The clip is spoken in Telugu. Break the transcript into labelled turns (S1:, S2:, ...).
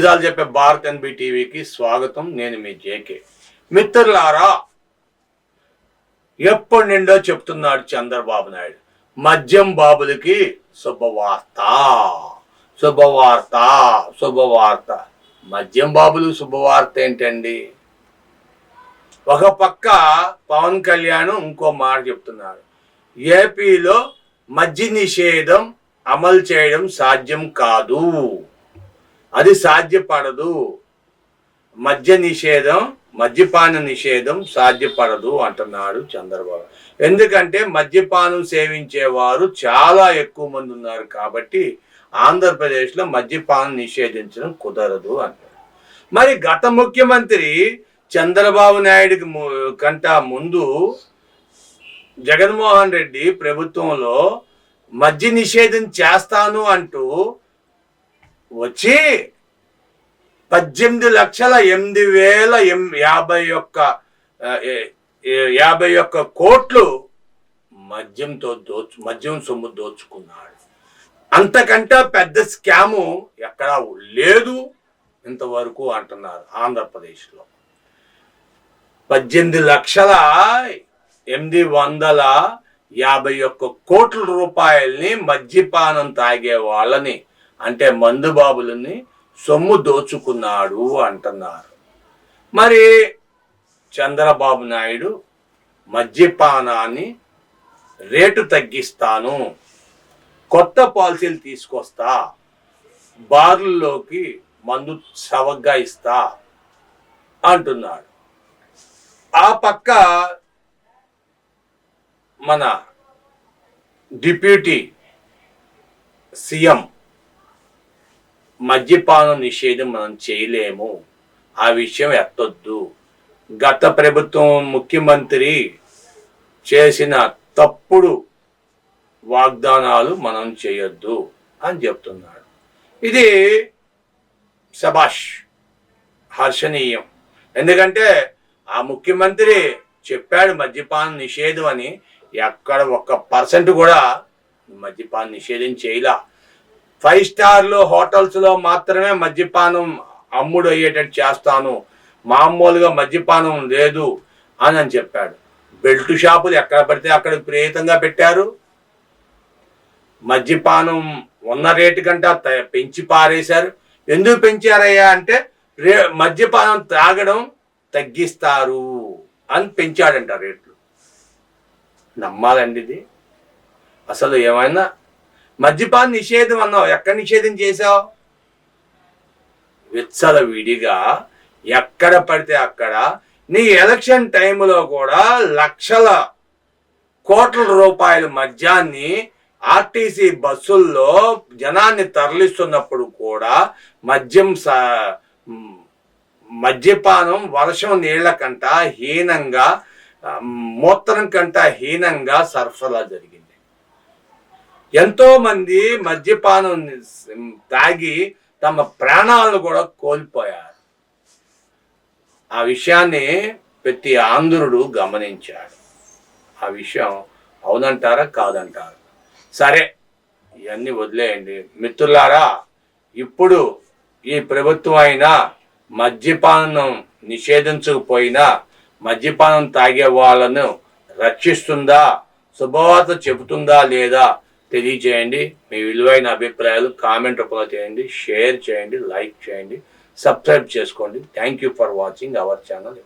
S1: నిజాలు చెప్పే భారత్ ఎన్బి టీవీకి స్వాగతం. నేను మీ జేకే మిత్రులారా ఎప్పటి నిండో చెప్తున్నాడు చంద్రబాబు నాయుడు. మద్యం బాబులకి శుభవార్త. శుభవార్త శుభవార్త. మద్యం బాబులు శుభవార్త ఏంటండి? ఒక పక్క పవన్ కళ్యాణ్ ఇంకో మాట చెప్తున్నాడు. ఏపీలో మద్య నిషేధం అమలు చేయడం సాధ్యం కాదు. అది సాధ్యపడదు. మద్య నిషేధం మద్యపాన నిషేధం సాధ్యపడదు అంటున్నాడు చంద్రబాబు. ఎందుకంటే మద్యపానం సేవించేవారు చాలా ఎక్కువ మంది ఉన్నారు కాబట్టి ఆంధ్రప్రదేశ్లో మద్యపానం నిషేధించడం కుదరదు అంటారు మరి గత ముఖ్యమంత్రి చంద్రబాబు నాయుడికి కంట ముందు జగన్మోహన్ రెడ్డి ప్రభుత్వంలో మద్య నిషేధం చేస్తాను అంటూ వచ్చి పద్దెనిమిది లక్షల ఎనిమిది వేల ఎం- యాభై ఒక్క యాభై ఒక్క కోట్లు మద్యంతో దోచు మద్యం సొమ్ము దోచుకున్నాడు. అంతకంటే పెద్ద స్కాము ఎక్కడా లేదు ఇంతవరకు అంటున్నారు ఆంధ్రప్రదేశ్లో. పద్దెనిమిది లక్షల ఎనిమిది వందల యాభై ఒక్క కోట్ల రూపాయల్ని మద్యపానం తాగే వాళ్ళని అంటే మందుబాబులని సొమ్ము దోచుకున్నాడు అంటున్నారు. మరి చంద్రబాబు నాయుడు మద్యపానాన్ని రేటు తగ్గిస్తాను కొత్త పాలసీలు తీసుకొస్తా బార్లలోకి మందు చవగ్గా ఇస్తా అంటున్నాడు. ఆ పక్క మన డిప్యూటీ సీఎం మద్యపానం నిషేధం మనం చేయలేము. ఆ విషయం ఎత్తొద్దు. గత ప్రభుత్వం ముఖ్యమంత్రి చేసిన తప్పుడు వాగ్దానాలు మనం చేయొద్దు అని చెప్తున్నాడు. ఇది సభాష్ హర్షణీయం. ఎందుకంటే ఆ ముఖ్యమంత్రి చెప్పాడు మద్యపానం నిషేధం అని. ఎక్కడ ఒక్క పర్సెంట్ కూడా మద్యపానం నిషేధం చేయలా. ఫైవ్ స్టార్లు హోటల్స్లో మాత్రమే మద్యపానం అమ్ముడు అయ్యేటట్టు చేస్తాను. మామూలుగా మద్యపానం లేదు అని అని చెప్పాడు. బెల్ట్ షాపులు ఎక్కడ పడితే అక్కడ ప్రేతంగా పెట్టారు. మద్యపానం ఉన్న రేటు కంటే త- పెంచి పారేశారు. ఎందుకు పెంచారయ్యా అంటే రే మద్యపానం తాగడం తగ్గిస్తారు అని పెంచాడంట రేట్లు. నమ్మాలండి ఇది. అసలు ఏమైనా మద్యపాన నిషేధం అన్నావు. ఎక్కడ నిషేధం చేశావు? విచ్చల విడిగా ఎక్కడ పడితే అక్కడ నీ ఎలక్షన్ టైంలో కూడా లక్షల కోట్ల రూపాయల మద్యాన్ని ఆర్టీసీ బస్సుల్లో జనాన్ని తరలిస్తున్నప్పుడు కూడా మద్యం స మద్యపానం వర్షం నీళ్ళ కంట హీనంగా మూత్రం కంట హీనంగా సరఫరా జరిగింది. ఎంతో మంది మద్యపానం తాగి తమ ప్రాణాలను కూడా కోల్పోయారు. ఆ విషయాన్ని ప్రతి ఆంధ్రుడు గమనించాడు. ఆ విషయం అవునంటారా కాదంటారా? సరే ఇవన్నీ వదిలేయండి. మిత్రులారా ఇప్పుడు ఈ ప్రభుత్వం అయినా మద్యపానం నిషేధించకపోయినా మద్యపానం తాగే వాళ్ళను రక్షిస్తుందా శుభవార్త చెబుతుందా లేదా తెలియజేయండి. మీ విలువైన అభిప్రాయాలు కామెంట్ రూపంలో చేయండి. షేర్ చేయండి. లైక్ చేయండి. సబ్స్క్రైబ్ చేసుకోండి. Thank you for watching our channel